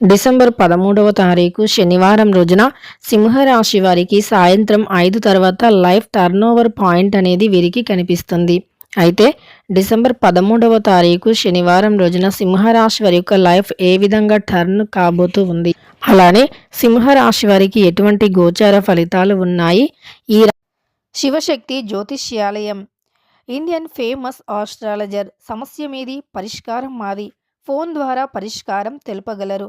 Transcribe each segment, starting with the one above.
December పదమూడవ తారీఖు శనివారం రోజున సింహరాశి వారికి సాయంత్రం ఐదు తర్వాత లైఫ్ టర్నోవర్ పాయింట్ అనేది వీరికి కనిపిస్తుంది. అయితే డిసెంబర్ పదమూడవ తారీఖు శనివారం రోజున సింహరాశి వారి యొక్క లైఫ్ ఏ విధంగా టర్న్ కాబోతూ ఉంది? అలానే సింహరాశి వారికి ఎటువంటి గోచార ఫలితాలు ఉన్నాయి? ఈ శివశక్తి జ్యోతిష్యాలయం. ఇండియన్ ఫేమస్ ఆస్ట్రాలజర్ సమస్య మీది పరిష్కారం మాది. ఫోన్ ద్వారా పరిష్కారం తెలుపగలరు.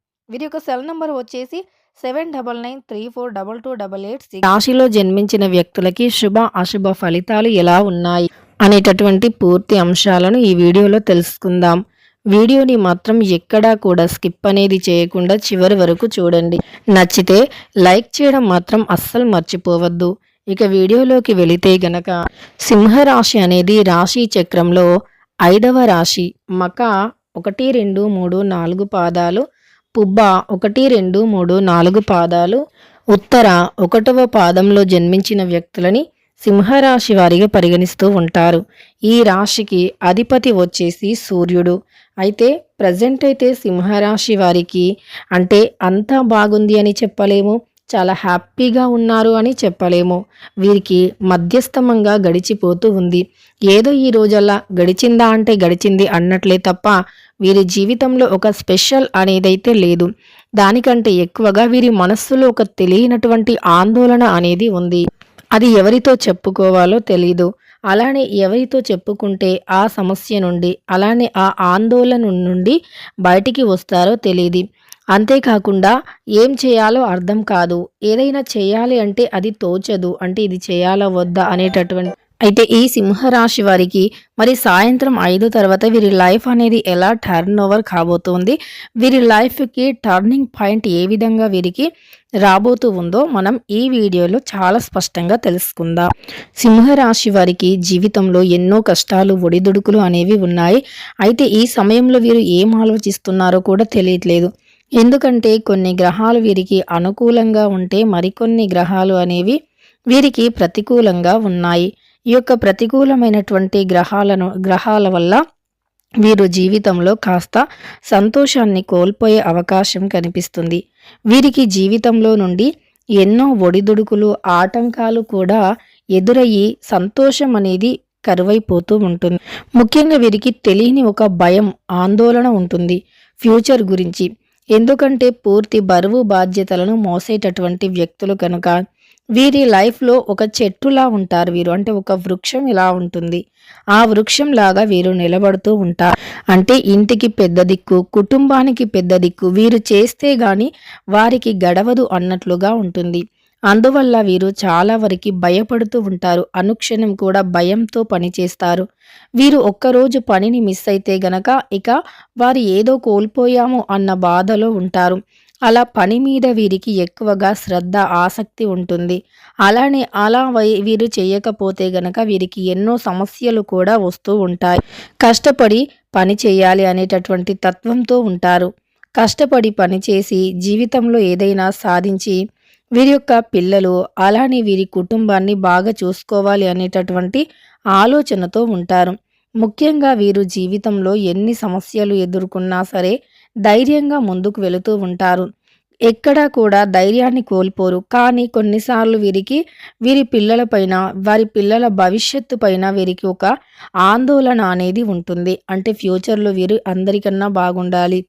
వీరి యొక్క సెల్ నంబర్ వచ్చేసి seven double nine three four double two double eight six. రాశిలో జన్మించిన వ్యక్తులకి శుభ అశుభ ఫలితాలు ఎలా ఉన్నాయి అనేటటువంటి పూర్తి అంశాలను ఈ వీడియోలో తెలుసుకుందాం. వీడియోని మాత్రం ఎక్కడా కూడా స్కిప్ అనేది చేయకుండా చివరి వరకు చూడండి. నచ్చితే లైక్ చేయడం మాత్రం అస్సలు మర్చిపోవద్దు. ఇక వీడియోలోకి వెళితే గనక సింహరాశి అనేది రాశి చక్రంలో ఐదవ రాశి. మక ఒకటి రెండు మూడు నాలుగు పాదాలు పుబ్బ ఒకటి రెండు మూడు నాలుగు పాదాలు. ఉత్తర ఒకటవ పాదంలో జన్మించిన వ్యక్తులని సింహరాశి వారిగా పరిగణిస్తూ ఉంటారు. ఈ రాశికి అధిపతి వచ్చేసి సూర్యుడు. అయితే ప్రజెంట్ అయితే సింహరాశి వారికి అంటే అంతా బాగుంది అని చెప్పలేము. చాలా హ్యాపీగా ఉన్నారు అని చెప్పలేము. వీరికి మధ్యస్థమంగా గడిచిపోతూ ఉంది. ఏదో ఈ రోజల్లా గడిచిందా అంటే గడిచింది అన్నట్లే తప్ప వీరి జీవితంలో ఒక స్పెషల్ అనేదైతే లేదు. దానికంటే ఎక్కువగా వీరి మనస్సులో ఒక తెలియనటువంటి ఆందోళన అనేది ఉంది. అది ఎవరితో చెప్పుకోవాలో తెలీదు. అలానే ఎవరితో చెప్పుకుంటే ఆ సమస్య నుండి అలానే ఆ ఆందోళన నుండి బయటికి వస్తారో తెలియదు అంతేకాకుండా ఏం చేయాలో అర్థం కాదు. ఏదైనా చేయాలి అంటే అది తోచదు. అంటే ఇది చేయాలా వద్దా అనేటటువంటి అయితే ఈ సింహరాశి వారికి మరి సాయంత్రం ఐదు తర్వాత వీరి లైఫ్ అనేది ఎలా టర్న్ ఓవర్ కాబోతోంది? వీరి లైఫ్కి టర్నింగ్ పాయింట్ ఏ విధంగా వీరికి రాబోతూ ఉందో మనం ఈ వీడియోలో చాలా స్పష్టంగా తెలుసుకుందాం. సింహరాశి వారికి జీవితంలో ఎన్నో కష్టాలు ఒడిదుడుకులు అనేవి ఉన్నాయి. అయితే ఈ సమయంలో వీరు ఏం ఆలోచిస్తున్నారో కూడా తెలియట్లేదు. ఎందుకంటే కొన్ని గ్రహాలు వీరికి అనుకూలంగా ఉంటే మరికొన్ని గ్రహాలు అనేవి వీరికి ప్రతికూలంగా ఉన్నాయి. ఈ యొక్క ప్రతికూలమైనటువంటి గ్రహాలను గ్రహాల వల్ల వీరు జీవితంలో కాస్త సంతోషాన్ని కోల్పోయే అవకాశం కనిపిస్తుంది. వీరికి జీవితంలో నుండి ఎన్నో ఒడిదుడుకులు ఆటంకాలు కూడా ఎదురయ్యి సంతోషం అనేది కరువైపోతూ ఉంటుంది. ముఖ్యంగా వీరికి తెలియని ఒక భయం ఆందోళన ఉంటుంది. ఫ్యూచర్ గురించి ఎందుకంటే పూర్తి బరువు బాధ్యతలను మోసేటటువంటి వ్యక్తులు కనుక వీరి లైఫ్లో ఒక చెట్టులా ఉంటారు వీరు. అంటే ఒక వృక్షం ఇలా ఉంటుంది. ఆ వృక్షం లాగా వీరు నిలబడుతూ ఉంటారు. అంటే ఇంటికి పెద్ద దిక్కు కుటుంబానికి పెద్ద దిక్కు వీరు చేస్తే గాని వారికి గడవదు అన్నట్లుగా ఉంటుంది. అందువల్ల వీరు చాలా వరకు భయపడుతూ ఉంటారు. అనుక్షణం కూడా భయంతో పనిచేస్తారు వీరు ఒక్కరోజు పనిని మిస్ అయితే గనక ఇక వారు ఏదో కోల్పోయాము అన్న బాధలో ఉంటారు. అలా పని మీద వీరికి ఎక్కువగా శ్రద్ధ ఆసక్తి ఉంటుంది. అలానే అలా వీరు చేయకపోతే గనక వీరికి ఎన్నో సమస్యలు కూడా వస్తూ ఉంటాయి. కష్టపడి పని చేయాలి అనేటటువంటి తత్వంతో ఉంటారు. కష్టపడి పనిచేసి జీవితంలో ఏదైనా సాధించి వీరి యొక్క పిల్లలు అలానే వీరి కుటుంబాన్ని బాగా చూసుకోవాలి అనేటటువంటి ఆలోచనతో ఉంటారు. ముఖ్యంగా వీరు జీవితంలో ఎన్ని సమస్యలు ఎదుర్కొన్నా సరే ధైర్యంగా ముందుకు వెళుతూ ఉంటారు. ఎక్కడా కూడా ధైర్యాన్ని కోల్పోరు. కానీ కొన్నిసార్లు వీరికి వీరి పిల్లలపైన వారి పిల్లల భవిష్యత్తు పైన వీరికి ఒక ఆందోళన అనేది ఉంటుంది. అంటే ఫ్యూచర్లో వీరు అందరికన్నా బాగుండాలి.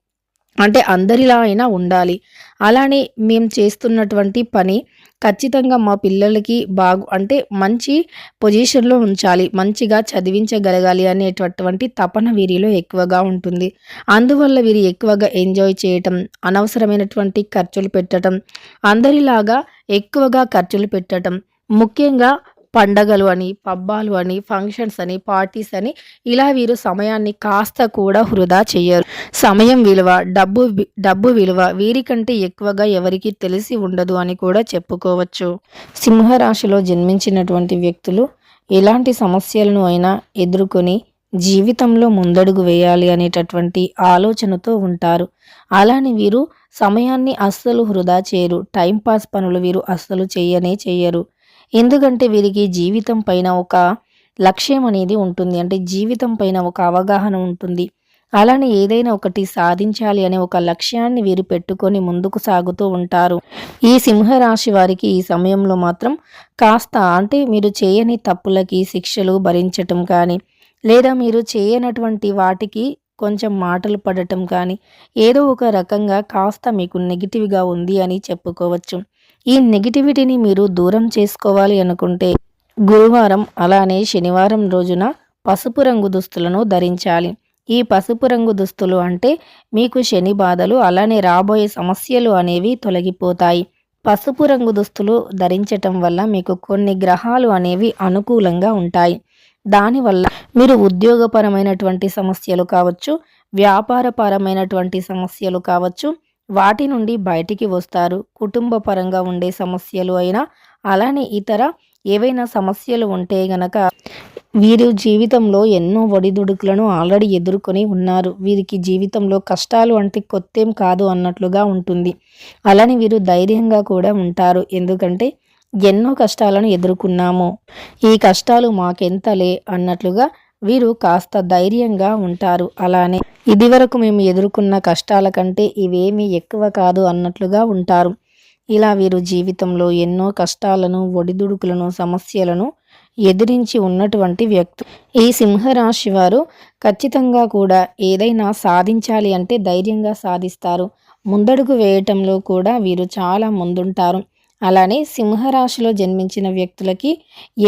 అంటే అందరిలా అయినా ఉండాలి. అలానే మేము చేస్తున్నటువంటి పని ఖచ్చితంగా మా పిల్లలకి బాగు అంటే మంచి పొజిషన్లో ఉంచాలి. మంచిగా చదివించగలగాలి అనేటటువంటి తపన వీరిలో ఎక్కువగా ఉంటుంది. అందువల్ల వీరు ఎక్కువగా ఎంజాయ్ చేయటం అనవసరమైనటువంటి ఖర్చులు పెట్టడం అందరిలాగా ఎక్కువగా ఖర్చులు పెట్టడం ముఖ్యంగా పండగలు అని పబ్బాలు అని ఫంక్షన్స్ అని పార్టీస్ అని ఇలా వీరు సమయాన్ని కాస్త కూడా వృధా చేయరు సమయం విలువ డబ్బు డబ్బు విలువ వీరికంటే ఎక్కువగా ఎవరికి తెలిసి ఉండదు అని కూడా చెప్పుకోవచ్చు. సింహరాశిలో జన్మించినటువంటి వ్యక్తులు ఎలాంటి సమస్యలను అయినా ఎదుర్కొని జీవితంలో ముందడుగు వేయాలి అనేటటువంటి ఆలోచనతో ఉంటారు. అలానే వీరు సమయాన్ని అస్సలు వృధా చేయరు. టైంపాస్ పనులు వీరు అస్సలు చేయనే చేయరు. ఎందుకంటే వీరికి జీవితం పైన ఒక లక్ష్యం అనేది ఉంటుంది. అంటే జీవితం పైన ఒక అవగాహన ఉంటుంది. అలానే ఏదైనా ఒకటి సాధించాలి అనే ఒక లక్ష్యాన్ని వీరు పెట్టుకొని ముందుకు సాగుతూ ఉంటారు. ఈ సింహరాశి వారికి ఈ సమయంలో మాత్రం కాస్త అంటే మీరు చేయని తప్పులకి శిక్షలు భరించటం కానీ లేదా మీరు చేయనటువంటి వాటికి కొంచెం మాటలు పడటం కానీ ఏదో ఒక రకంగా కాస్త మీకు నెగిటివ్గా ఉంది అని చెప్పుకోవచ్చు. ఈ నెగిటివిటీని మీరు దూరం చేసుకోవాలి అనుకుంటే గురువారం అలానే శనివారం రోజున పసుపు రంగు దుస్తులను ధరించాలి. ఈ పసుపు రంగు దుస్తులు అంటే మీకు శని బాధలు అలానే రాబోయే సమస్యలు అనేవి తొలగిపోతాయి. పసుపు రంగు దుస్తులు ధరించటం వల్ల మీకు కొన్ని గ్రహాలు అనేవి అనుకూలంగా ఉంటాయి. దానివల్ల మీరు ఉద్యోగపరమైనటువంటి సమస్యలు కావచ్చు వ్యాపారపరమైనటువంటి సమస్యలు కావచ్చు వాటి నుండి బయటికి వస్తారు. కుటుంబ పరంగా ఉండే సమస్యలు అయినా అలానే ఇతర ఏవైనా సమస్యలు ఉంటే గనక వీరు జీవితంలో ఎన్నో ఒడిదుడుకులను ఆల్రెడీ ఎదుర్కొని ఉన్నారు. వీరికి జీవితంలో కష్టాలు అంటే కొత్తేం కాదు అన్నట్లుగా ఉంటుంది. అలానే వీరు ధైర్యంగా కూడా ఉంటారు. ఎందుకంటే ఎన్నో కష్టాలను ఎదుర్కొన్నాము. ఈ కష్టాలు మాకెంతలే అన్నట్లుగా వీరు కాస్త ధైర్యంగా ఉంటారు అలానే ఇదివరకు మేము ఎదుర్కొన్న కష్టాల కంటే ఇవేమీ ఎక్కువ కాదు అన్నట్లుగా ఉంటారు. ఇలా వీరు జీవితంలో ఎన్నో కష్టాలను ఒడిదుడుకులను సమస్యలను ఎదిరించి ఉన్నటువంటి వ్యక్తి ఈ సింహరాశి వారు ఖచ్చితంగా కూడా ఏదైనా సాధించాలి అంటే ధైర్యంగా సాధిస్తారు. ముందడుగు వేయటంలో కూడా వీరు చాలా ముందుంటారు. అలానే సింహరాశిలో జన్మించిన వ్యక్తులకి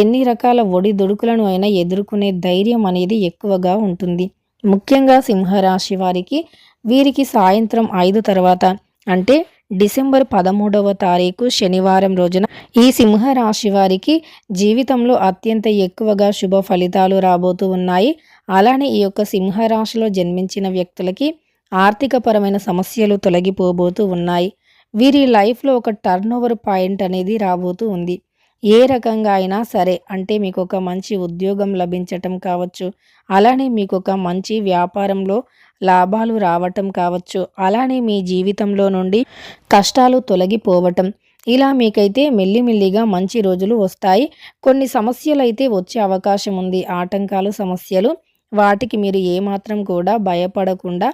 ఎన్ని రకాల ఒడిదుడుకులను అయినా ఎదుర్కొనే ధైర్యం అనేది ఎక్కువగా ఉంటుంది. ముఖ్యంగా సింహరాశి వారికి వీరికి సాయంత్రం ఐదు తర్వాత అంటే డిసెంబర్ పదమూడవ తారీఖు శనివారం రోజున ఈ సింహరాశి వారికి జీవితంలో అత్యంత ఎక్కువగా శుభ ఫలితాలు రాబోతూ ఉన్నాయి. అలానే ఈ యొక్క సింహరాశిలో జన్మించిన వ్యక్తులకి ఆర్థికపరమైన సమస్యలు తొలగిపోబోతూ ఉన్నాయి. వీరి లైఫ్లో ఒక టర్న్ ఓవర్ పాయింట్ అనేది రాబోతూ ఉంది. ఏ రకంగా అయినా సరే అంటే మీకు ఒక మంచి ఉద్యోగం లభించటం కావచ్చు అలానే మీకు ఒక మంచి వ్యాపారంలో లాభాలు రావటం కావచ్చు అలానే మీ జీవితంలో నుండి కష్టాలు తొలగిపోవటం. ఇలా మీకైతే మెల్లిమెల్లిగా మంచి రోజులు వస్తాయి. కొన్ని సమస్యలు అయితే వచ్చే అవకాశం ఉంది. ఆటంకాలు సమస్యలు వాటికి మీరు ఏమాత్రం కూడా భయపడకుండా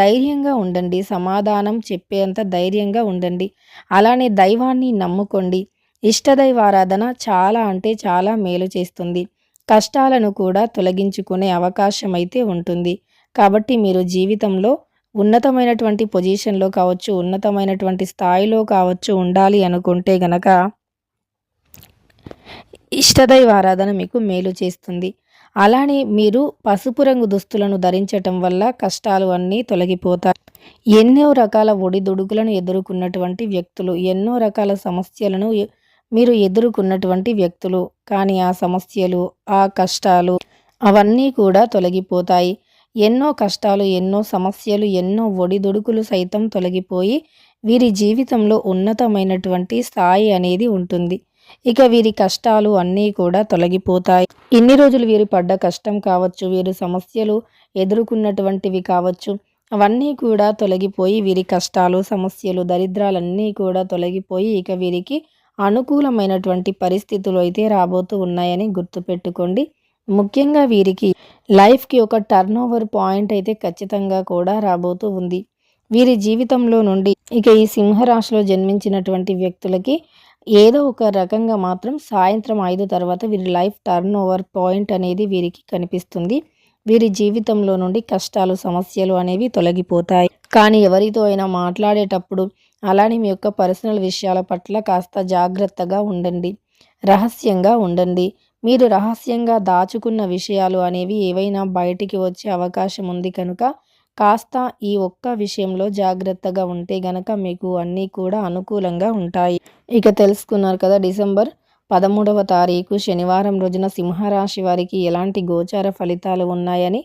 ధైర్యంగా ఉండండి సమాధానం చెప్పేంత ధైర్యంగా ఉండండి. అలానే దైవాన్ని నమ్ముకోండి. ఇష్టదైవారాధన చాలా అంటే చాలా మేలు చేస్తుంది. కష్టాలను కూడా తొలగించుకునే అవకాశం అయితే ఉంటుంది. కాబట్టి మీరు జీవితంలో ఉన్నతమైనటువంటి పొజిషన్లో కావచ్చు ఉన్నతమైనటువంటి స్థాయిలో కావచ్చు ఉండాలి అనుకుంటే గనక ఇష్టదైవ ఆరాధన మీకు మేలు చేస్తుంది. అలానే మీరు పసుపు రంగు దుస్తులను ధరించటం వల్ల కష్టాలు అన్నీ తొలగిపోతాయి. ఎన్నో రకాల ఒడిదుడుకులను ఎదుర్కొన్నటువంటి వ్యక్తులు ఎన్నో రకాల సమస్యలను మీరు ఎదుర్కొన్నటువంటి వ్యక్తులు. కానీ ఆ సమస్యలు ఆ కష్టాలు అవన్నీ కూడా తొలగిపోతాయి. ఎన్నో కష్టాలు ఎన్నో సమస్యలు ఎన్నో ఒడిదుడుకులు సైతం తొలగిపోయి వీరి జీవితంలో ఉన్నతమైనటువంటి స్థాయి అనేది ఉంటుంది. ఇక వీరి కష్టాలు అన్నీ కూడా తొలగిపోతాయి. ఇన్ని రోజులు వీరు పడ్డ కష్టం కావచ్చు వీరు సమస్యలు ఎదుర్కొన్నటువంటివి కావచ్చు అవన్నీ కూడా తొలగిపోయి వీరి కష్టాలు సమస్యలు దరిద్రాలన్నీ కూడా తొలగిపోయి ఇక వీరికి అనుకూలమైనటువంటి పరిస్థితులు అయితే రాబోతూ ఉన్నాయని గుర్తుపెట్టుకోండి. ముఖ్యంగా వీరికి లైఫ్కి ఒక టర్న్ ఓవర్ పాయింట్ అయితే ఖచ్చితంగా కూడా రాబోతూ ఉంది. వీరి జీవితంలో నుండి ఇక ఈ సింహరాశిలో జన్మించినటువంటి వ్యక్తులకి ఏదో ఒక రకంగా మాత్రం సాయంత్రం ఐదు తర్వాత వీరి లైఫ్ టర్న్ ఓవర్ పాయింట్ అనేది వీరికి కనిపిస్తుంది. వీరి జీవితంలో నుండి కష్టాలు సమస్యలు అనేవి తొలగిపోతాయి. కానీ ఎవరితో అయినా మాట్లాడేటప్పుడు అలానే మీ యొక్క పర్సనల్ విషయాల పట్ల కాస్త జాగ్రత్తగా ఉండండి. రహస్యంగా ఉండండి. మీరు రహస్యంగా దాచుకున్న విషయాలు అనేవి ఏవైనా బయటికి వచ్చే అవకాశం ఉంది కనుక కాస్త ఈ ఒక్క విషయంలో జాగ్రత్తగా ఉంటే గనక మీకు అన్నీ కూడా అనుకూలంగా ఉంటాయి. ఇక తెలుసుకున్నారు కదా డిసెంబర్ పదమూడవ తారీఖు శనివారం రోజున సింహరాశి వారికి ఎలాంటి గోచార ఫలితాలు ఉన్నాయని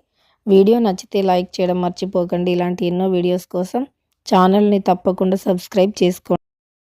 వీడియో నచ్చితే లైక్ చేయడం మర్చిపోకండి. ఇలాంటి ఎన్నో వీడియోస్ కోసం ఛానల్ని తప్పకుండా సబ్స్క్రైబ్ చేసుకోండి.